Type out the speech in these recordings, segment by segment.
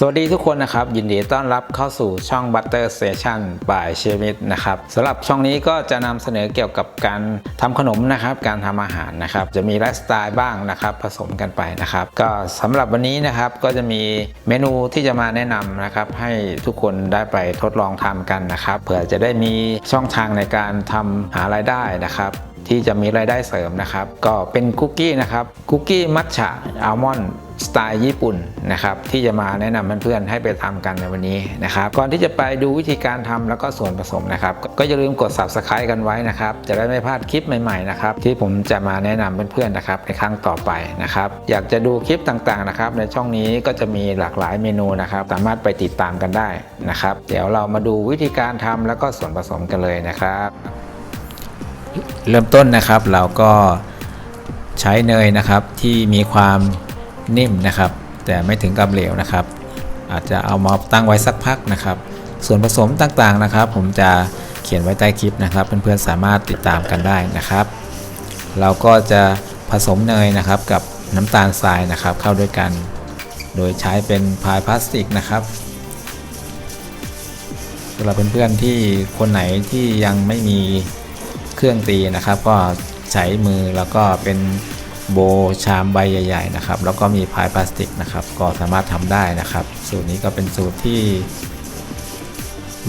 สวัสดีทุกคนนะครับ ยินดีต้อนรับเข้าสู่ช่อง Butter Station by เชมิดนะครับสำหรับช่องนี้ก็จะนำเสนอเกี่ยวกับการทำขนมนะครับ การทำอาหารนะครับ จะมีไลฟ์สไตล์บ้างนะครับ ผสมกันไปนะครับ ก็สำหรับวันนี้นะครับก็จะมีเมนูที่จะมาแนะนำนะครับ ให้ทุกคนได้ไปทดลองทำกันนะครับเผื่อจะได้มีช่องทางในการทำหารายได้นะครับ ที่จะมีรายได้เสริมนะครับ ก็เป็นคุกกี้นะครับคุกกี้มัทฉะอัลมอนด์สไตล์ญี่ปุ่นนะครับที่จะมาแนะนำเพื่อนๆให้ไปทำกันในวันนี้นะครับก่อนที่จะไปดูวิธีการทำแล้วก็ส่วนผสมนะครับ ก็อย่าลืมกด subscribe กันไว้นะครับ จะได้ไม่พลาดคลิปใหม่ๆนะครับที่ผมจะมาแนะนำเพื่อนๆนะครับในครั้งต่อไปนะครับอยากจะดูคลิปต่างๆนะครับในช่องนี้ก็จะมีหลากหลายเมนูนะครับ สามารถไปติดตามกันได้นะครับ เดี๋ยวเรามาดูวิธีการทำแล้วก็ส่วนผสมกันเลยนะครับ เริ่มต้นนะครับเราก็ใช้เนยนะครับที่มีความนิ่มนะครับ แต่ไม่ถึงกับเหลวนะครับ อาจจะเอามาตั้งไว้สักพักนะครับ ส่วนผสมต่างๆนะครับ ผมจะเขียนไว้ใต้คลิปนะครับ เพื่อนๆสามารถติดตามกันได้นะครับ เราก็จะผสมเนยนะครับกับน้ำตาลทรายนะครับเข้าด้วยกัน โดยใช้เป็นพายพลาสติกนะครับสำหรับเพื่อนๆที่คนไหนที่ยังไม่มี เครื่องตีนะครับ ก็ใช้มือแล้วก็เป็นโบชามใบใหญ่ๆนะครับ แล้วก็มีพายพลาสติกนะครับ ก็สามารถทำได้นะครับ สูตรนี้ก็เป็นสูตรที่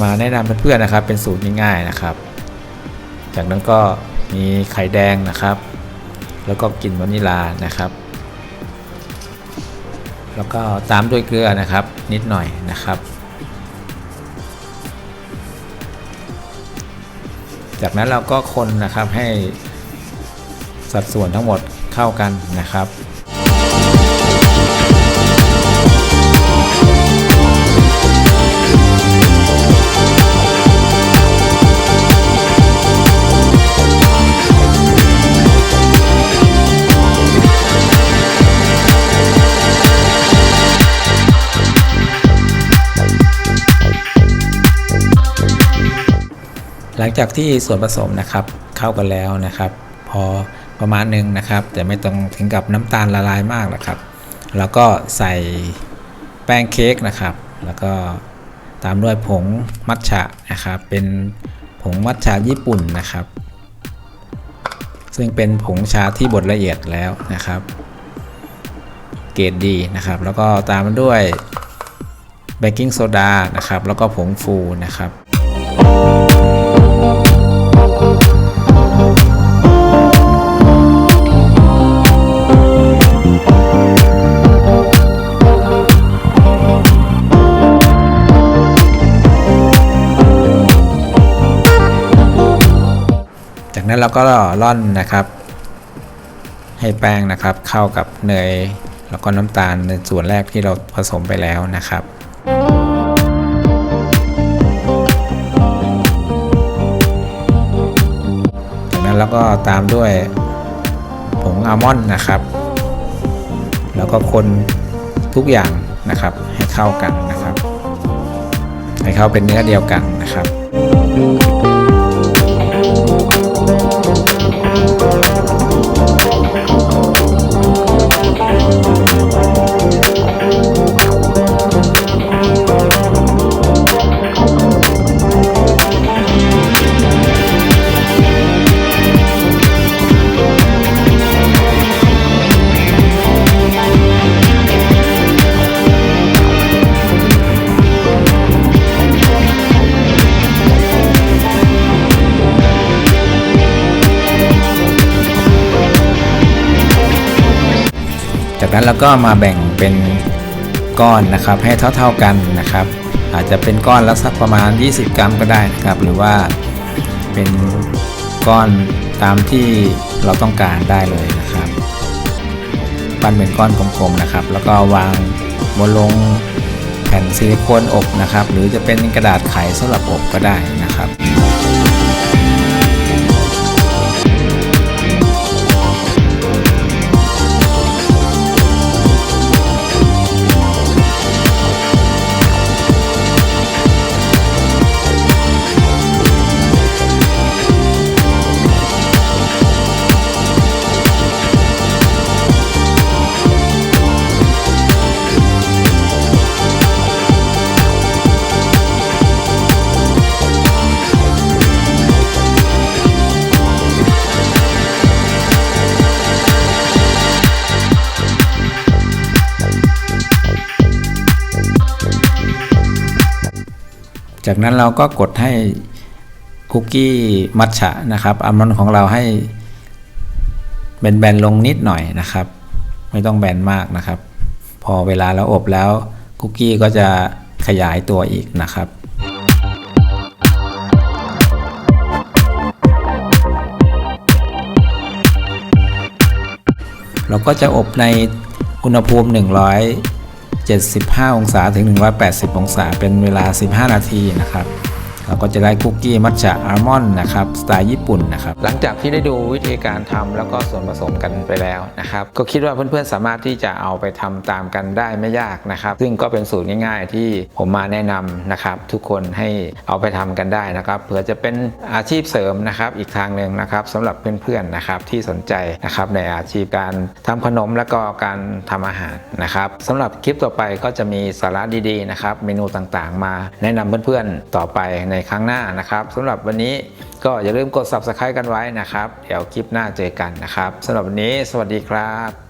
มาแนะนำเพื่อนๆนะครับ เป็นสูตรง่ายๆนะครับ จากนั้นก็มีไข่แดงนะครับ แล้วก็กลิ่นวานิลานะครับ แล้วก็ตามด้วยเกลือนะครับ นิดหน่อยนะครับ จากนั้นเราก็คนนะครับให้สัดส่วนทั้งหมดเข้ากันนะครับ หลังจากที่ส่วนผสมนะครับเข้ากันแล้วนะครับ พอประมาณหนึ่งนะครับ แต่ไม่ต้องถึงกับน้ำตาลละลายมากนะครับ แล้วก็ใส่แป้งเค้กนะครับ แล้วก็ตามด้วยผงมัทฉะนะครับ เป็นผงมัทฉะญี่ปุ่นนะครับ ซึ่งเป็นผงชาที่บดละเอียดแล้วนะครับ เกรดดีนะครับ แล้วก็ตามด้วยเบกกิ้งโซดานะครับ แล้วก็ผงฟูนะครับ นั้นเราก็ร่อนนะครับ ให้แป้งนะครับเข้ากับเนยแล้วก็น้ำตาลในส่วนแรกที่เราผสมไปแล้วนะครับจากนั้นเราก็ตามด้วยผงอัลมอนด์นะครับ แล้วก็คนทุกอย่างนะครับให้เข้ากันนะครับ ให้เข้าเป็นเนื้อเดียวกันนะครับ จากนั้นเราก็มาแบ่งเป็นก้อนนะครับให้เท่า ๆกันนะครับ อาจจะเป็นก้อนละสักประมาณ 20 กรัมก็ได้นะครับ หรือว่าเป็นก้อนตามที่เราต้องการได้เลยนะครับปั้นเป็นก้อนกลมๆนะครับ แล้วก็วางบนลงแผ่นซิลิโคนอบนะครับ หรือจะเป็นกระดาษไขสำหรับอบก็ได้นะครับ จากนั้นเราก็กดให้คุกกี้มัทฉะนะครับอัลมอนด์ของเราให้แบนๆลงนิดหน่อยนะครับ ไม่ต้องแบนมากนะครับ พอเวลาเราอบแล้วคุกกี้ก็จะขยายตัวอีกนะครับเราก็จะอบในอุณหภูมิ 75 องศาถึง 180 องศา เป็นเวลา 15 นาทีนะครับ เราก็จะได้คุกกี้มัทฉะอัลมอนด์นะครับสไตล์ญี่ปุ่นนะครับหลังจากที่ได้ดูวิธีการทำแล้วก็ส่วนผสมกันไปแล้วนะครับก็คิดว่าเพื่อนๆสามารถที่จะเอาไปทำตามกันได้ไม่ยากนะครับ ซึ่งก็เป็นสูตรง่าย ๆ ที่ผมมาแนะนำนะครับ ทุกคนให้เอาไปทำกันได้นะครับเผื่อจะเป็นอาชีพเสริมนะครับอีกทางหนึ่งนะครับสำหรับเพื่อนๆนะครับที่สนใจนะครับในอาชีพการทำขนมและก็การทำอาหารนะครับสำหรับคลิปต่อไปก็จะมีสาระดีๆนะครับเมนูต่างๆ มาแนะนำเพื่อนๆต่อไปในครั้งหน้านะครับสำหรับวันนี้ก็อย่าลืมกด subscribe กันไว้นะครับ เดี๋ยวคลิปหน้าเจอกันนะครับสำหรับวันนี้ สวัสดีครับ